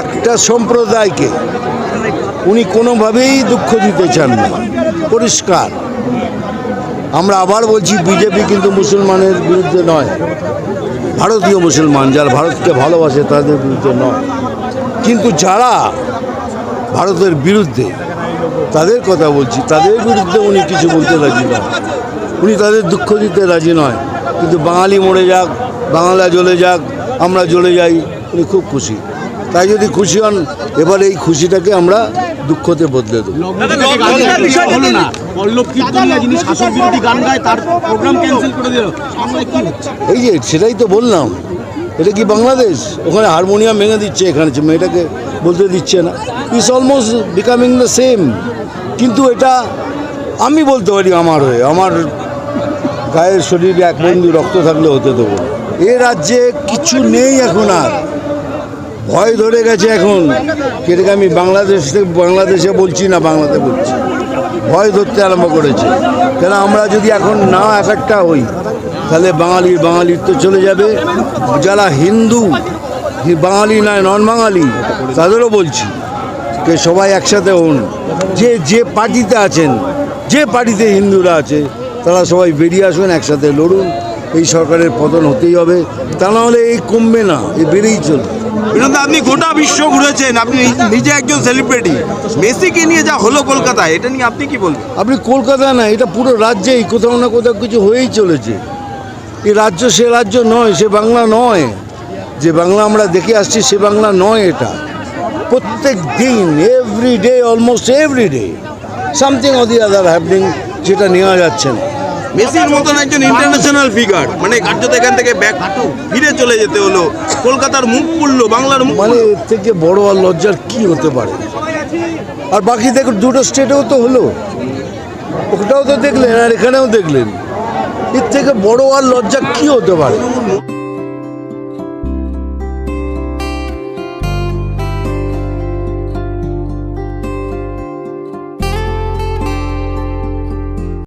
একটা সম্প্রদায়কে উনি কোনোভাবেই দুঃখ দিতে চান না। পরিষ্কার। আমরা আবার বলছি, বিজেপি কিন্তু মুসলমানের বিরুদ্ধে নয়। ভারতীয় মুসলমান যারা ভারতকে ভালোবাসে, তাদের বিরুদ্ধে নয়। কিন্তু যারা ভারতের বিরুদ্ধে তাদের কথা বলছি, তাদের বিরুদ্ধে উনি কিছু বলতে রাজি নয়। উনি তাদের দুঃখ দিতে রাজি নয়। কিন্তু বাঙালি মরে যাক, বাংলা জ্বলে যাক, আমরা জ্বলে যাই, উনি খুব খুশি। তাই যদি খুশি হন এবার এই খুশিটাকে আমরা দুঃখতে বদলে দেবো। এই যে সেটাই তো বললাম। এটা কি বাংলাদেশ? ওখানে হারমোনিয়াম ভেঙে দিচ্ছে এখানে যে মেয়েটাকে বলতে দিচ্ছে না। It's almost becoming the same কিন্তু এটা আমি বলতে পারি আমার হয়ে। আমার গায়ের শরীরে এক বন্ধু রক্ত থাকলে হতে দেবো এ রাজ্যে কিছু নেই এখন আর। ভয় ধরে গেছে এখন। কেটে আমি বাংলাদেশ থেকে বাংলাদেশে বলছি না বাংলাতে বলছি? ভয় ধরতে আরম্ভ করেছে। কেন আমরা যদি এখন না এক একটা হই, তাহলে বাঙালি, বাঙালির তো চলে যাবে। যারা হিন্দু বাঙালি নয় নন বাঙালি তাদেরও বলছি যে সবাই একসাথে হন। যে যে পার্টিতে আছেন, যে পার্টিতে হিন্দুরা আছে, তারা সবাই বেরিয়ে আসুন, একসাথে লড়ুন। এই সরকারের পতন হতেই হবে। তা নাহলে এই কমবে না এই বেড়েই চলবে। বিনোদ আপনি গোটা বিশ্ব ঘুরেছেন, আপনি নিজে একজন সেলিব্রিটি মেসিকে নিয়ে যা হলো কলকাতায়, এটা নিয়ে আপনি কি বলবেন? আপনি কলকাতা না, এটা পুরো রাজ্যেই, কোথাও না কোথাও কিছু হয়েই চলেছে। এই রাজ্য সে রাজ্য নয়, সে বাংলা নয়। যে বাংলা আমরা দেখে আসছি, সে বাংলা নয় এটা। প্রত্যেক দিন every day almost every day something or the other happening যেটা নেওয়া যাচ্ছে না। মেসির মতন একজন ইন্টারন্যাশনাল ফিগার মানে কার্যত এখান থেকে ব্যাক ফিরে চলে যেতে হলো। কলকাতার মুখ পড়ল বাংলার মুখ মানে এর থেকে বড় আর লজ্জার কি হতে পারে? আর বাকি দেখ দুটো স্টেটেও তো হলো। ওটাও তো দেখলেন আর এখানেও দেখলেন। এর থেকে বড় আর লজ্জা কি হতে পারে?